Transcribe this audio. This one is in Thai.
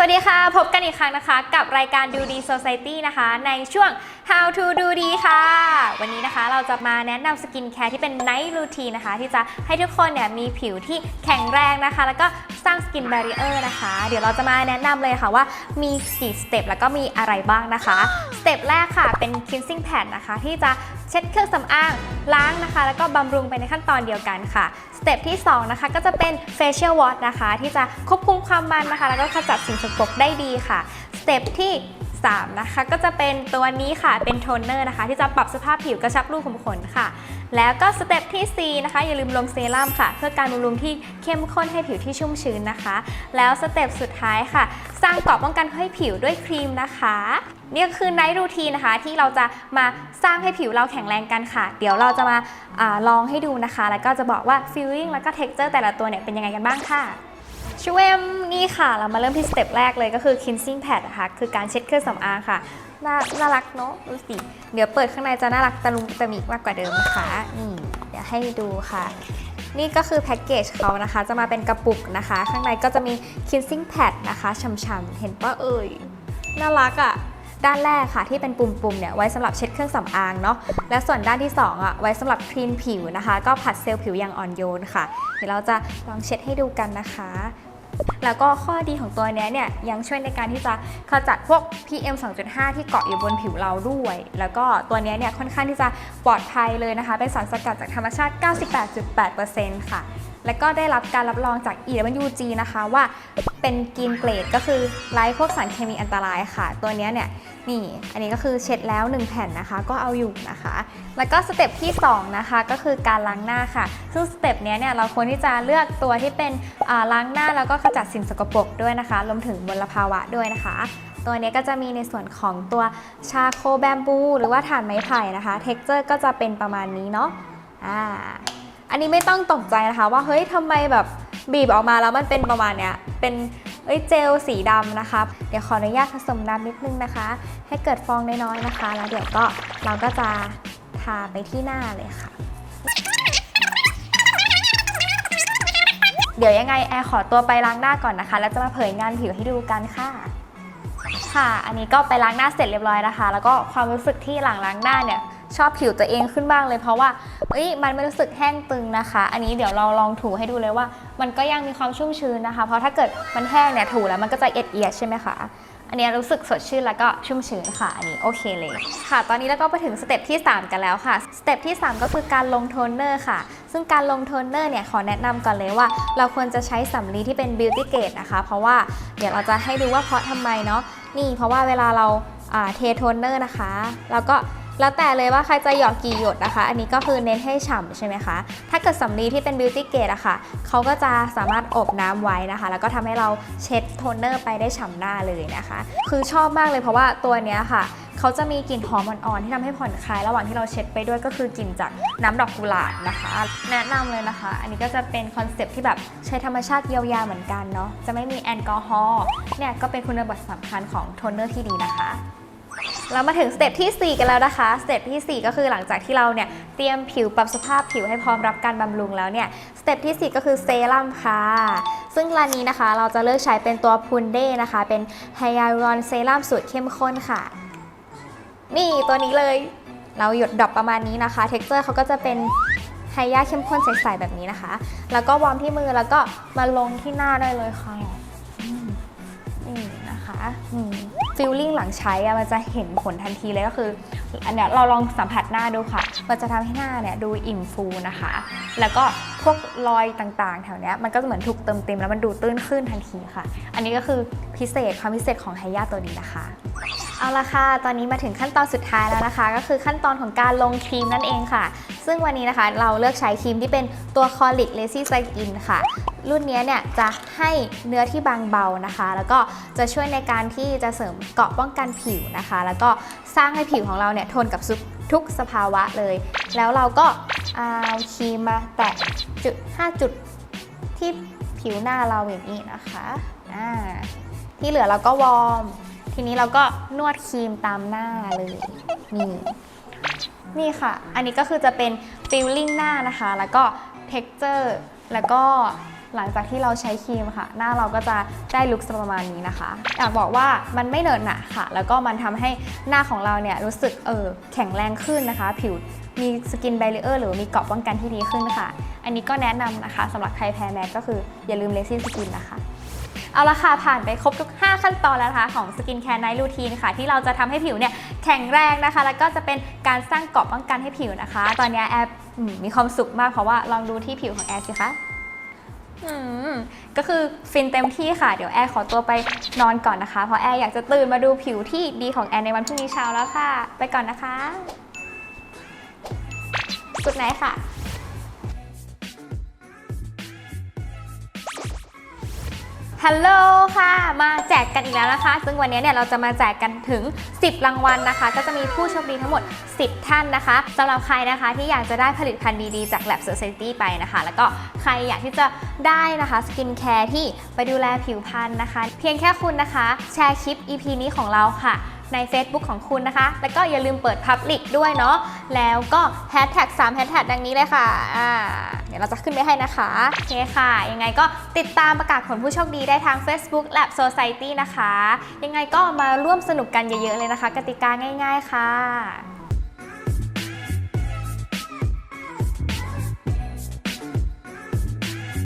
สวัสดีค่ะ พบกันอีกครั้งนะคะ กับรายการดูดี Society นะคะ ในช่วง How to ดูดีค่ะ วันนี้นะคะเราจะมาแนะนำสกินแคร์ที่เป็น Night Routine นะคะ ที่จะให้ทุกคนเนี่ยมีผิวที่แข็งแรงนะคะ แล้วก็สร้างสกิน b บร i เออร์นะคะ เดี๋ยวเราจะมาแนะนำเลยค่ะว่ามีกี่สเต็ปแล้วก็มีอะไรบ้างนะคะ สเต็ปแรกค่ะเป็น cleansing pad นะคะ ที่จะ เช็ดเครื่องสำอางล้างนะคะ แล้วก็บำรุงไปในขั้นตอนเดียวกันค่ะ สเต็ปที่ 2 นะคะ ก็จะเป็น facial wash นะคะ ที่จะควบคุมความมันนะคะ แล้วก็ขจัดสิ่งสกปรกได้ดีค่ะ สเต็ปที่ 3นะคะก็จะเป็นตัวนี้ค่ะเป็นโทนเนอร์นะคะ ที่จะปรับสภาพผิวกระชับรูขุมขนค่ะ แล้วก็สเต็ปที่ 4 นะคะ อย่าลืมลงเซรั่มค่ะ เพื่อการบำรุงที่เข้มข้นให้ผิวที่ชุ่มชื้นนะคะ แล้วสเต็ปสุดท้ายค่ะ สร้างเกราะป้องกันให้ผิวด้วยครีมนะคะนี่ก็คือไนท์รูทีนะคะ ที่เราจะมาสร้างให้ผิวเราแข็งแรงกันค่ะ เดี๋ยวเราจะมาอาลองให้ดูนะคะ แล้วก็จะบอกว่า feeling แล้วก็ texture แต่ละตัวเนี่ยเป็นยังไงกันบ้างค่ะ ช่วยนี่ค่ะเรามาเริ่มที่สเต็ปแรกเลยก็คือ cleansing pad นะคะคือการเช็ดเครื่องสำอางค่ะน่าน่ารักเนาะดูสิเดี๋ยวเปิดข้างในจะน่ารักตะลุงตะมิกมากกว่าเดิมนะคะนี่เดี๋ยวให้ดูค่ะ นี่ก็คือแพ็กเกจเขานะคะ จะมาเป็นกระปุกนะคะ ข้างในก็จะมี cleansing pad นะคะช่ำๆเห็นปะเอ่ยน่ารักอะ่ะด้านแรกค่ะที่เป็นปุ่มๆเนี่ยไว้สำหรับเช็ดเครื่องสำอางเนาะและส่วนด้านที่ 2อะไว้สำหรับคลีนผิวนะคะ ก็ผัดเซลล์ผิวอย่างอ่อนโยนค่ะ เดี๋ยวเราจะลองเช็ดให้ดูกันนะคะ แล้วก็ข้อดีของตัวนี้เนี่ยยังช่วยในการที่จะขจัดพวก PM 2.5 ที่เกาะอยู่บนผิวเราด้วย แล้วก็ตัวนี้เนี่ยค่อนข้างที่จะปลอดภัยเลยนะคะ เป็นสารสกัดจากธรรมชาติ 98.8%ค่ะ และก็ได้รับการรับรองจาก EWG นะคะว่าเป็นกินเกรดก็คือไร้พวกสารเคมีอันตรายค่ะ ตัวนี้เนี่ยนี่อันนี้ก็คือเช็ดแล้ว 1 แผ่นนะคะ ก็เอาอยู่นะคะ แล้วก็สเต็ปที่ 2 นะคะ ก็คือการล้างหน้าค่ะ ซึ่งสเต็ปเนี้ยเนี่ยเราควรที่จะเลือกตัวที่เป็นล้างหน้าแล้วก็ขจัดสิ่งสกปรกด้วยนะคะรวมถึงมลภาวะด้วยนะคะตัวนี้ก็จะมีในส่วนของตัวชาโคแบมบู หรือว่าถ่านไม้ไผ่นะคะ เท็กเจอร์ก็จะเป็นประมาณนี้เนาะอ่า อันนี้ไม่ต้องตกใจนะคะว่าเฮ้ยทำไมแบบบีบออกมาแล้วมันเป็นประมาณเนี้ยเป็นเอ้ยเจลสีดำนะคะ เดี๋ยวขออนุญาตผสมน้ำนิดนึงนะคะ ให้เกิดฟองน้อยๆนะคะ แล้วเดี๋ยวก็เราก็จะทาไปที่หน้าเลยค่ะ เดี๋ยวยังไงแอร์ขอตัวไปล้างหน้าก่อนนะคะ แล้วจะมาเผยงานผิวให้ดูกันค่ะค่ะ อันนี้ก็ไปล้างหน้าเสร็จเรียบร้อยนะคะ แล้วก็ความรู้สึกที่หลังล้างหน้าเนี่ย ชอบผิวตัวเองขึ้นบ้างเลยเพราะว่าเอ้ยมันไม่รู้สึกแห้งตึงนะคะ อันนี้เดี๋ยวเราลองถูให้ดูเลยว่า มันก็ยังมีความชุ่มชื้นนะคะ เพราะถ้าเกิดมันแห้งเนี่ยถูแล้วมันก็จะเอียดเอียดใช่ไหมคะอันนี้รู้สึกสดชื่นแล้วก็ชุ่มชื้นค่ะ อันนี้โอเคเลยค่ะ ตอนนี้แล้วก็ไปถึงสเต็ปที่ 3 กันแล้วค่ะ สเต็ปที่ 3 ก็คือการลงโทนเนอร์ค่ะ ซึ่งการลงโทนเนอร์เนี่ยขอแนะนำก่อนเลยว่า เราควรจะใช้สำลีที่เป็น beauty grade นะคะ เพราะว่าเดี๋ยวเราจะให้ดูว่าเพราะทำไมเนาะ นี่เพราะว่าเวลาเราเทโทนเนอร์นะคะ แล้วก็ แล้วแต่เลยว่าใครจะหยอดกี่หยดนะคะ อันนี้ก็คือเน้นให้ฉ่ำใช่ไหมคะ ถ้าเกิดสำลีที่เป็น beauty grade อะค่ะเขาก็จะสามารถอบน้ำไว้นะคะ แล้วก็ทำให้เราเช็ดโทนเนอร์ไปได้ฉ่ำหน้าเลยนะคะ คือชอบมากเลยเพราะว่าตัวเนี้ยค่ะเขาจะมีกลิ่นหอมอ่อนๆที่ทำให้ผ่อนคลายระหว่างที่เราเช็ดไปด้วยก็คือกลิ่นจากน้ำดอกกุหลาบนะคะ แนะนำเลยนะคะ อันนี้ก็จะเป็นคอนเซปที่แบบใช้ธรรมชาติเยียวยาเหมือนกันเนาะจะไม่มีแอลกอฮอล์เนี่ยก็เป็นคุณสมบัติสำคัญของโทนเนอร์ที่ดีนะคะ เรามาถึงสเต็ปที่ 4 กันแล้วนะคะ สเต็ปทีสี่ 4 ก็คือหลังจากที่เราเนี่ยเตรียมผิวปรับสภาพผิวให้พร้อมรับการบำรุงแล้วเนี่ย สเต็ปที่ 4 ก็คือเซรั่มค่ะ ซึ่งร้านนี้นะคะเราจะเลือกใช้เป็นตัวพุนเด้นะคะ เป็นไฮยาลูรอนเซรั่มสูตรเข้มข้นค่ะ นี่ตัวนี้เลย เราหยดดรอปประมาณนี้นะคะ เท็กเจอร์เขาก็จะเป็นไฮยาเข้มข้นใสๆแบบนี้นะคะ แล้วก็วอร์มที่มือแล้วก็มาลงที่หน้าได้เลยค่ะ นี่นะคะฟิลลิ่งหลังใช้อะมันจะเห็นผลทันทีเลยก็คือ อันเนี้ยเราลองสัมผัสหน้าดูค่ะ มันจะทำให้หน้าเนี่ยดูอิ่มฟูนะคะ แล้วก็พวกรอยต่างๆ แถวเนี้ยมันก็จะเหมือนถูกเติมเต็มแล้วมันดูตื้นขึ้นทันทีค่ะ อันนี้ก็คือพิเศษความพิเศษของไฮยาตัวนี้นะคะเอาละค่ะ ตอนนี้มาถึงขั้นตอนสุดท้ายแล้วนะคะ ก็คือขั้นตอนของการลงครีมนั่นเองค่ะ ซึ่งวันนี้นะคะเราเลือกใช้ครีมที่เป็นตัว c o l i c Lazy Skin ค่ะรุ่นนี้เนี่ยจะให้เนื้อที่บางเบานะคะ แล้วก็จะช่วยในการที่จะเสริมเกาะป้องกันผิวนะคะ แล้วก็สร้างให้ผิวของเราเนี่ยทนกับทุกสภาวะเลย แล้วเราก็เอาครีมมาแตะจุด5จุดที่ผิวหน้าเราอย่างนี้นะคะอ่าที่เหลือเราก็วอร์ม ทีนี้เราก็นวดครีมตามหน้าเลยนี่นี่ค่ะ อันนี้ก็คือจะเป็นฟิลลิ่งหน้านะคะ แล้วก็เท็กเจอร์แล้วก็ หลังจากที่เราใช้ครีมค่ะ หน้าเราก็จะได้ลุคประมาณนี้นะคะ อยากบอกว่ามันไม่เหนอะหนะค่ะ แล้วก็มันทำให้หน้าของเราเนี่ยรู้สึกเออแข็งแรงขึ้นนะคะ ผิวมีสกินแบรีเออร์หรือมีเกราะป้องกันที่ดีขึ้นค่ะ อันนี้ก็แนะนำนะคะสำหรับใครแพ้แมสก็คืออย่าลืมเลซี่สกินนะคะ เอาละค่ะ ผ่านไปครบทุก 5 ขั้นตอนแล้วนะคะของสกินแคร์ไนท์รูทีนค่ะ ที่เราจะทำให้ผิวเนี่ยแข็งแรงนะคะ แล้วก็จะเป็นการสร้างเกราะป้องกันให้ผิวนะคะ ตอนนี้แอร์อืมมีความสุขมากเพราะว่าลองดูที่ผิวของแอร์สิคะ อืมก็คือฟินเต็มที่ค่ะ เดี๋ยวแอร์ขอตัวไปนอนก่อนนะคะ เพราะแอร์อยากจะตื่นมาดูผิวที่ดีของแอร์ในวันพรุ่งนี้เช้าแล้วค่ะ ไปก่อนนะคะ สุดไหนค่ะ ฮัลโหลค่ะ มาแจกกันอีกแล้วนะคะ ซึ่งวันนี้เนี่ยเราจะมาแจกกันถึง 10 รางวัลนะคะ ก็จะมีผู้โชคดีทั้งหมด 10 ท่านนะคะสำหรับใครนะคะที่อยากจะได้ผลิตภัณฑ์ดีๆจาก Lab Society ไปนะคะ แล้วก็ใครอยากที่จะได้นะคะสกินแคร์ที่ไปดูแลผิวพรรณนะคะ เพียงแค่คุณนะคะ แชร์คลิป EP นี้ของเราค่ะ ใน Facebook ของคุณนะคะ แล้วก็อย่าลืมเปิด Public ด้วยเนาะ แล้วก็แฮชแท็ก3แฮชแท็กดังนี้เลยค่ะอ่าเดี๋ยวเราจะขึ้นไปให้นะคะโอเคค่ะ ยังไงก็ติดตามประกาศผลผู้โชคดีได้ทาง Facebook Lab Society นะคะ ยังไงก็มาร่วมสนุกกันเยอะๆเลยนะคะ กติกาง่าย ๆ ค่ะ